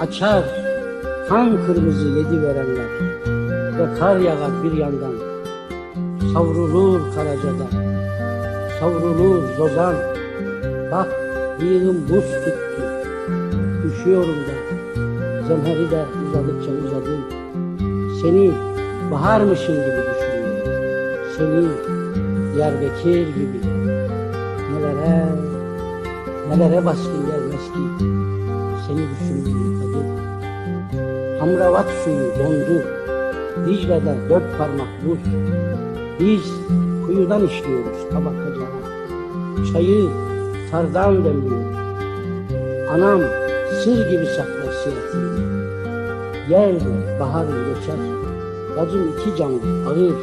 Açar kan kırmızı yedi verenler ve kar yağar bir yandan. Savrulur Karaca'da, savrulur Zozan. Bak yığın buz tuttu, üşüyorum da, zemheri de uzadıkça uzadı. Seni baharmışım gibi düşünüyorum, seni Diyarbakır gibi. Nelere, nelere baskın gelmez ki, seni tadı. Hamravat suyu dondu, Dicle'de dört parmak buz. Biz kuyudan işliyoruz tabakacağa. Çayı tardan demliyoruz. Anam sır gibi saklar siyasetini. Yer bahar geçer. Bacım iki canım ağır.